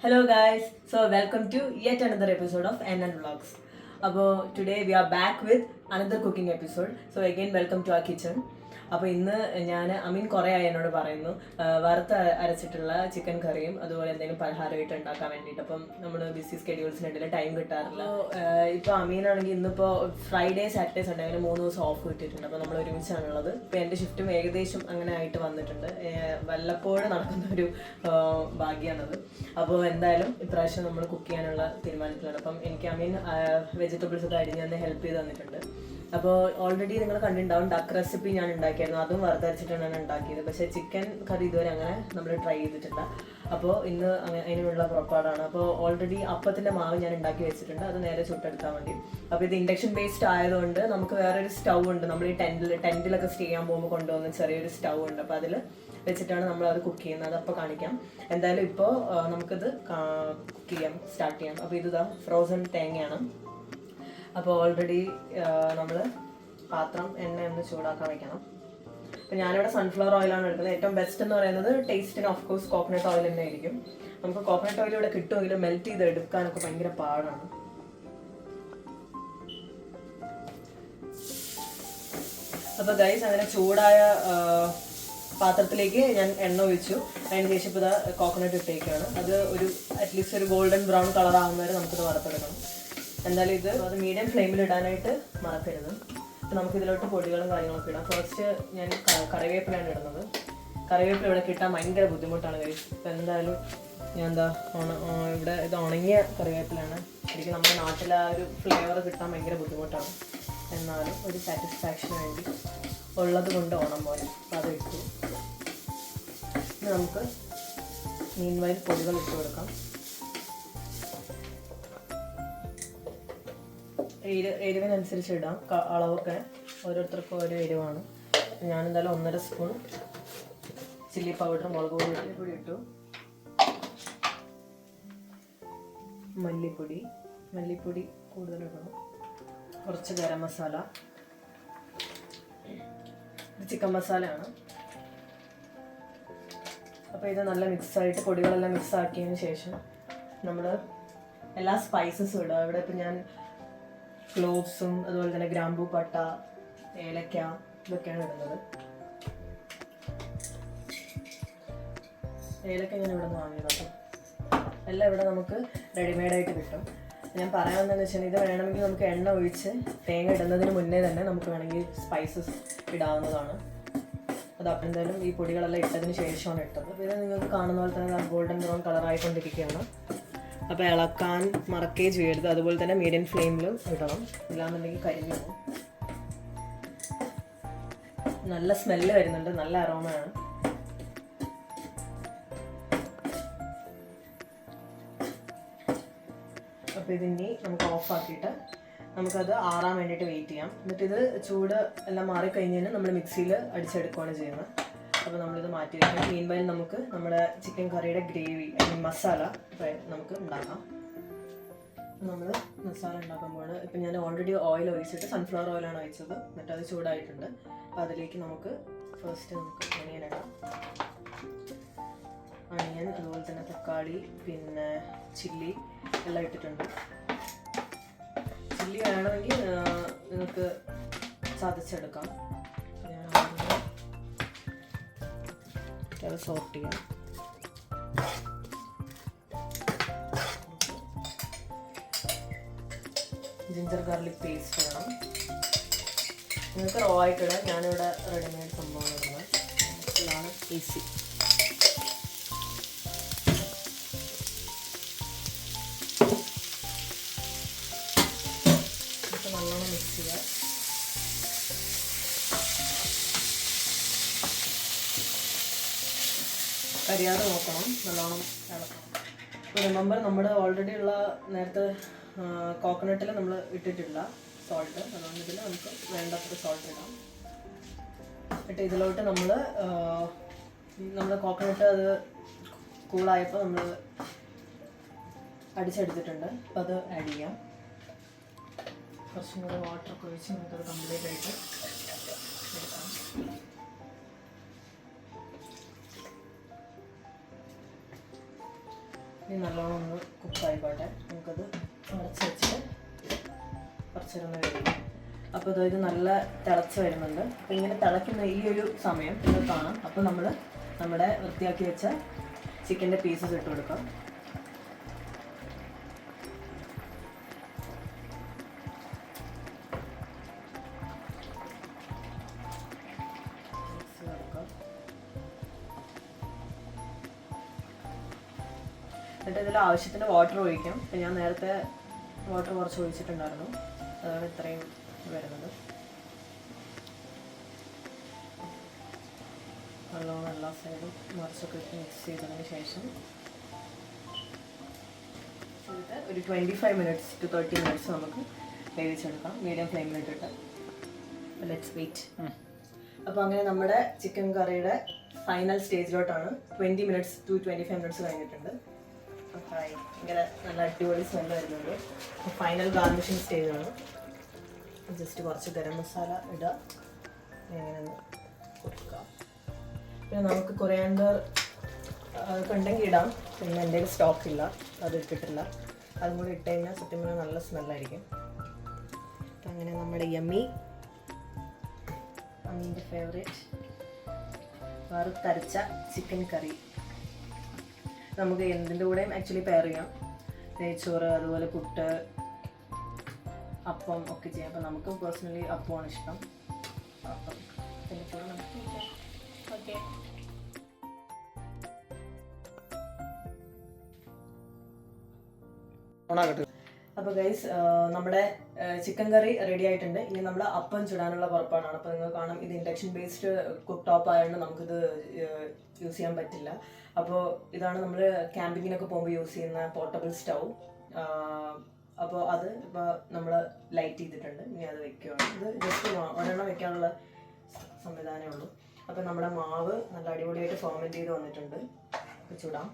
Hello guys, so welcome to yet another episode of NN Vlogs. Today we are back with another cooking episode. So again welcome to our kitchen. അപ്പോൾ ഇന്ന് ഞാൻ അമീൻ കുറേ ആയി എന്നോട് പറയുന്നു. വറുത്ത് അരച്ചിട്ടുള്ള chicken കറിയും അതുപോലെ എന്തെങ്കിലും പലഹാരമായിട്ട് ഉണ്ടാക്കാൻ വേണ്ടിയിട്ട്. അപ്പം നമ്മൾ ബിസി സ്കെഡ്യൂൾസിനിടയിൽ ടൈം കിട്ടാറില്ല. ഇപ്പോൾ അമീനാണെങ്കിൽ ഇന്നിപ്പോ ഫ്രൈഡേ സാറ്റർഡേ സൺഡേ അങ്ങനെ മൂന്ന് ദിവസം ഓഫ് കിട്ടിയിട്ടുണ്ട് അപ്പോൾ നമ്മൾ ഒരുമിച്ചാണുള്ളത്. ഇപ്പോൾ എന്റെ ഷിഫ്റ്റും ഏകദേശം അങ്ങനെ ആയിട്ട് വന്നിട്ടുണ്ട്. വല്ലപ്പോഴും നടക്കുന്ന ഒരു ഭാഗ്യമാണത് അപ്പോൾ എന്തായാലും ഇപ്രാവശ്യം നമ്മൾ കുക്ക് ചെയ്യാനുള്ള തീരുമാനത്തിലാണ് അപ്പം എനിക്ക് അമീൻ വെജിറ്റബിൾസ് ഒക്കെ അരിഞ്ഞ് തന്നെ ഹെൽപ്പ് ചെയ്ത് തന്നിട്ടുണ്ട്. അപ്പോൾ ഓൾറെഡി നിങ്ങൾ കണ്ടിട്ടുണ്ടാവും ഡക്ക് റെസിപ്പി ഞാൻ ഉണ്ടാക്കിയായിരുന്നു. അതും വറുത്തരച്ചിട്ടാണ് ഞാൻ ഉണ്ടാക്കിയത്. പക്ഷേ ചിക്കൻ കറി ഇതുവരെ അങ്ങനെ നമ്മൾ ട്രൈ ചെയ്തിട്ടില്ല. അപ്പോൾ ഇന്ന് അതിനുള്ള പുറപ്പാടാണ്. അപ്പോൾ ഓൾറെഡി അപ്പത്തിന്റെ മാവ് ഞാൻ ഉണ്ടാക്കി വെച്ചിട്ടുണ്ട്. അത് നേരെ ചുട്ടെടുത്താൽ മതി. അപ്പോൾ ഇത് ഇൻഡക്ഷൻ ബേസ്ഡ് ആയതുകൊണ്ട് നമുക്ക് വേറൊരു സ്റ്റൗ ഉണ്ട്. നമ്മൾ ഈ ടെന്റിൽ ടെന്റിലൊക്കെ സ്റ്റേ ചെയ്യാൻ പോകുമ്പോൾ കൊണ്ടുവന്ന ചെറിയൊരു സ്റ്റൗ ഉണ്ട്. അപ്പോൾ അതിൽ വെച്ചിട്ടാണ് നമ്മൾ അത് കുക്ക് ചെയ്യുന്നത്. അപ്പോൾ കാണിക്കാം. എന്തായാലും ഇപ്പോൾ നമുക്കിത് കുക്ക് ചെയ്യാം സ്റ്റാർട്ട് ചെയ്യാം. അപ്പോൾ ഇത് ഫ്രോസൺ തേങ്ങയാണ്. അപ്പോൾ ഓൾറെഡി നമ്മൾ പാത്രം എണ്ണ ഒന്ന് ചൂടാക്കാൻ വെക്കണം. അപ്പം ഞാനിവിടെ സൺഫ്ലവർ ഓയിലാണ് എടുക്കുന്നത്. ഏറ്റവും ബെസ്റ്റ് എന്ന് പറയുന്നത് ടേസ്റ്റിന് ഓഫ് കോഴ്സ് കോക്കനട്ട് ഓയിൽ തന്നെ ആയിരിക്കും. നമുക്ക് കോക്കനട്ട് ഓയിൽ ഇവിടെ കിട്ടുമെങ്കിലും മെൽറ്റ് ചെയ്ത് എടുക്കാനൊക്കെ ഭയങ്കര പാടാണ്. അപ്പോൾ ഗൈസ് അങ്ങനെ ചൂടായ പാത്രത്തിലേക്ക് ഞാൻ എണ്ണ ഒഴിച്ചു. അതിന് ശേഷം ഇപ്പോൾ കോക്കനട്ട് ഇട്ടേക്കാണ്. അത് ഒരു അറ്റ്ലീസ്റ്റ് ഒരു ഗോൾഡൻ ബ്രൗൺ കളർ ആകുന്നവരെ നമുക്കിത് വറുത്തെടുക്കണം. എന്തായാലും ഇത് അത് മീഡിയം ഫ്ലെയിമിൽ ഇടാനായിട്ട് മറക്കരുത്. അപ്പോൾ നമുക്ക് ഇതിലോട്ട് പൊടികളും കാര്യങ്ങളൊക്കെ ഇടാം. ഫസ്റ്റ് ഞാൻ കറിവേപ്പിലാണ് ഇടുന്നത്. കറിവേപ്പില ഇവിടെ കിട്ടാൻ ഭയങ്കര ബുദ്ധിമുട്ടാണ് ഗൈസ് ഇപ്പം എന്തായാലും ഞാൻ എന്താ ഇവിടെ ഇത് ഉണങ്ങിയ കറിവേപ്പിലാണ്. ശരിക്കും നമ്മുടെ നാട്ടിൽ ആ ഒരു ഫ്ലേവർ കിട്ടാൻ ഭയങ്കര ബുദ്ധിമുട്ടാണ്. എന്നാലും ഒരു സാറ്റിസ്ഫാക്ഷൻ വേണ്ടി ഉള്ളത് കൊണ്ട് ഓണം പോലെ അത് ഇട്ടു. നമുക്ക് മീൻ വൈൽ പൊടികൾ ഇട്ട് കൊടുക്കാം. എരി എരിവിനനുസരിച്ച് ഇടാം. അളവൊക്കെ ഓരോരുത്തർക്കും ഓരോ എരിവാണ്. ഞാൻ എന്തായാലും ഒന്നര സ്പൂൺ ചില്ലി പൗഡർ മുളക് പൊടി കൂടി ഇട്ടു. മല്ലിപ്പൊടി. മല്ലിപ്പൊടി കൂടുതലിടണം കുറച്ച് ഗരം മസാല. ചിക്കൻ മസാലയാണ്. അപ്പോൾ ഇത് നല്ല മിക്സായിട്ട് പൊടികളെല്ലാം മിക്സ് ആക്കിയതിന് ശേഷം നമ്മൾ എല്ലാ സ്പൈസസും ഇടുക ഇവിടെ ഇപ്പം ഞാൻ ക്ലോവ്സും അതുപോലെ തന്നെ ഗ്രാമ്പൂ പട്ട ഏലക്ക ഇതൊക്കെയാണ് ഇടുന്നത്. ഏലക്ക ഞാൻ ഇവിടെ നിന്ന് വാങ്ങിയതാണ് എല്ലാം ഇവിടെ നമുക്ക് റെഡിമെയ്ഡായിട്ട് കിട്ടും. ഞാൻ പറയാമെന്ന് വെച്ചാൽ ഇത് വേണമെങ്കിൽ നമുക്ക് എണ്ണ ഒഴിച്ച് തേങ്ങ ഇടുന്നതിന് മുന്നേ തന്നെ നമുക്ക് വേണമെങ്കിൽ സ്പൈസസ് ഇടാവുന്നതാണ്. അത് അപ്പം എന്തായാലും ഈ പൊടികളെല്ലാം ഇട്ടതിന് ശേഷമാണ് ഇട്ടത്. പിന്നെ നിങ്ങൾക്ക് കാണുന്ന പോലെ തന്നെ ഗോൾഡൻ ബ്രൗൺ കളറായിക്കൊണ്ടിരിക്കുകയാണ് അപ്പോൾ ഇളക്കാൻ മറക്കേ ചെയ്യരുത്. അതുപോലെ തന്നെ മീഡിയം ഫ്ലെയിമിൽ ഇടണം. ഇല്ലാന്നുണ്ടെങ്കിൽ കരിഞ്ഞു പോകും. നല്ല സ്മെല്ല് വരുന്നുണ്ട്. നല്ല അറോമയാണ് അപ്പോൾ ഇതിനി നമുക്ക് ഓഫാക്കിയിട്ട് നമുക്കത് ആറാൻ വേണ്ടിയിട്ട് വെയിറ്റ് ചെയ്യാം. എന്നിട്ട് ഇത് ചൂട് എല്ലാം മാറിക്കഴിഞ്ഞാൽ നമ്മൾ മിക്സിയിൽ അടിച്ചെടുക്കുകയാണ് ചെയ്യുന്നത്. അപ്പോൾ നമ്മളിത് മാറ്റി വയ്ക്കാം മീൻ വയൽ നമുക്ക് നമ്മുടെ ചിക്കൻ കറിയുടെ ഗ്രേവി അല്ലെങ്കിൽ മസാല നമുക്ക് ഉണ്ടാക്കാം. നമ്മൾ മസാല ഉണ്ടാക്കുമ്പോൾ ഇപ്പം ഞാൻ ഓൾറെഡി ഓയിൽ ഒഴിച്ചിട്ട് സൺഫ്ലവർ ഓയിലാണ് ഒഴിച്ചത്. എന്നിട്ട് അത് ചൂടായിട്ടുണ്ട്. അപ്പോൾ അതിലേക്ക് നമുക്ക് ഫസ്റ്റ് നമുക്ക് അണിയൻ ഇടാം. അണിയൻ അതുപോലെ തന്നെ തക്കാളി പിന്നെ ചില്ലി എല്ലാം ഇട്ടിട്ടുണ്ട്. ചില്ലി വേണമെങ്കിൽ നിങ്ങൾക്ക് ചതച്ചെടുക്കാം. അത് സോർട്ട് ചെയ്യാം. ജിഞ്ചർ ഗാർലിക് പേസ്റ്റ് വേണം. നിങ്ങൾക്ക് റോ ആയിട്ടിടാം. ഞാനിവിടെ റെഡിമെയ്ഡ് സംഭവം ഇടുന്നത്. ഇതാണ് ഈസി നല്ലോണം മിക്സ് ചെയ്യുക കരിയാതെ നോക്കണം നല്ലോണം ഇളക്കണം. റിമെമ്പർ നമ്മൾ ഓൾറെഡി ഉള്ള നേരത്തെ കോക്കനട്ടിൽ നമ്മൾ ഇട്ടിട്ടില്ല സോൾട്ട് അതുകൊണ്ട് ഇതിൽ നമുക്ക് വേണ്ടത്ര സോൾട്ട് ഇടാം. എന്നിട്ട് ഇതിലോട്ട് നമ്മൾ നമ്മുടെ കോക്കനട്ട് അത് കൂളായപ്പോൾ നമ്മൾ അടിച്ചെടുത്തിട്ടുണ്ട്. അപ്പോൾ അത് ആഡ് ചെയ്യാം. കുറച്ചും കൂടെ വാട്ടർ ഒക്കെ ഒഴിച്ച് നമുക്കത് കംപ്ലീറ്റ് ആയിട്ട് എടുക്കാം. ഇനി നല്ലോണം ഒന്ന് കുക്കായിക്കോട്ടെ. നമുക്കത് അടച്ച് വെച്ചിട്ട് കുറച്ച് നേരം കഴിയും അപ്പോൾ ഇത് ഇത് നല്ല തിളച്ച് വരുന്നുണ്ട്. അപ്പോൾ ഇങ്ങനെ തിളയ്ക്കുന്ന ഈ ഒരു സമയം നിങ്ങൾ കാണാം. അപ്പോൾ നമ്മൾ നമ്മുടെ വൃത്തിയാക്കി വെച്ച ചിക്കന്റെ പീസസ് ഇട്ട് കൊടുക്കാം. എന്നിട്ട് ഇതിൽ ആവശ്യത്തിന് വാട്ടർ ഒഴിക്കാം. ഇപ്പം ഞാൻ നേരത്തെ വാട്ടർ കുറച്ച് ഒഴിച്ചിട്ടുണ്ടായിരുന്നു. അതാണ് ഇത്രയും വരുന്നത്. നല്ലോണം എല്ലാ സൈഡും മറിച്ചൊക്കെ ഇട്ട് മിക്സ് ചെയ്തതിന് ശേഷം ഇത് ഒരു twenty five minutes to thirty minutes നമുക്ക് വേവിച്ചെടുക്കാം. മീഡിയം ഫ്ലെയിമിലിട്ടിട്ട് ലെറ്റ്സ് വെയിറ്റ് അപ്പോൾ അങ്ങനെ നമ്മുടെ ചിക്കൻ കറിയുടെ final സ്റ്റേജിലോട്ടാണ് twenty minutes to twenty five minutes കഴിഞ്ഞിട്ടുണ്ട്. അടിപൊളി വരുന്നുണ്ട്. ഫൈനൽ ഗാർണിഷിങ് സ്റ്റേജാണ് ജസ്റ്റ് കുറച്ച് ഗരം മസാല ഇടുക ഇങ്ങനെ കൊടുക്കുക പിന്നെ നമുക്ക് കൊറിയാണ്ടർ ഉണ്ടെങ്കിൽ ഇടാം. പിന്നെ എന്റെ സ്റ്റോക്ക് ഇല്ല. അത് ഇട്ടിട്ടില്ല. അതും കൂടി ഇട്ട് കഴിഞ്ഞാൽ സത്യം പറഞ്ഞാൽ നല്ല സ്മെല്ലായിരിക്കും അപ്പം അങ്ങനെ നമ്മുടെ യമ്മി അമ്മീന്റെ ഫേവറേറ്റ് വറുത്തരച്ച ചിക്കൻ കറി നമുക്ക് എന്തിന്റെ കൂടെയും ആക്ച്വലി പെയർ ചെയ്യാം. നെയ്ച്ചോറ് അതുപോലെ പുട്ട് അപ്പം ഒക്കെ ചെയ്യാം. അപ്പം നമുക്ക് പേഴ്സണലി അപ്പമാണ് ഇഷ്ടം. അപ്പം നമുക്ക് ഓക്കെ ഓണാകട്ടെ അപ്പോൾ ഗൈസ് നമ്മുടെ ചിക്കൻ കറി റെഡി ആയിട്ടുണ്ട്. ഇനി നമ്മൾ അപ്പം ചുടാനുള്ള കുറപ്പാണ് അപ്പോൾ നിങ്ങൾ കാണാം ഇത് ഇൻഡക്ഷൻ ബേസ്ഡ് കുക്ക് ടോപ്പ് ആയതുകൊണ്ട് നമുക്കിത് യൂസ് ചെയ്യാൻ പറ്റില്ല. അപ്പോൾ ഇതാണ് നമ്മൾ ക്യാമ്പിങ്ങിനൊക്കെ പോകുമ്പോൾ യൂസ് ചെയ്യുന്ന പോർട്ടബിൾ സ്റ്റൗ അപ്പോൾ അത് ഇപ്പോൾ നമ്മൾ ലൈറ്റ് ചെയ്തിട്ടുണ്ട്. ഇനി അത് വെക്കുകയാണ് ഇത് ജസ്റ്റ് ഒരെണ്ണം വെക്കാനുള്ള സംവിധാനമേ ഉള്ളൂ. അപ്പോൾ നമ്മുടെ മാവ് നല്ല അടിപൊളിയായിട്ട് ഫോമെന്റ് ചെയ്ത് വന്നിട്ടുണ്ട്. ചുടാം.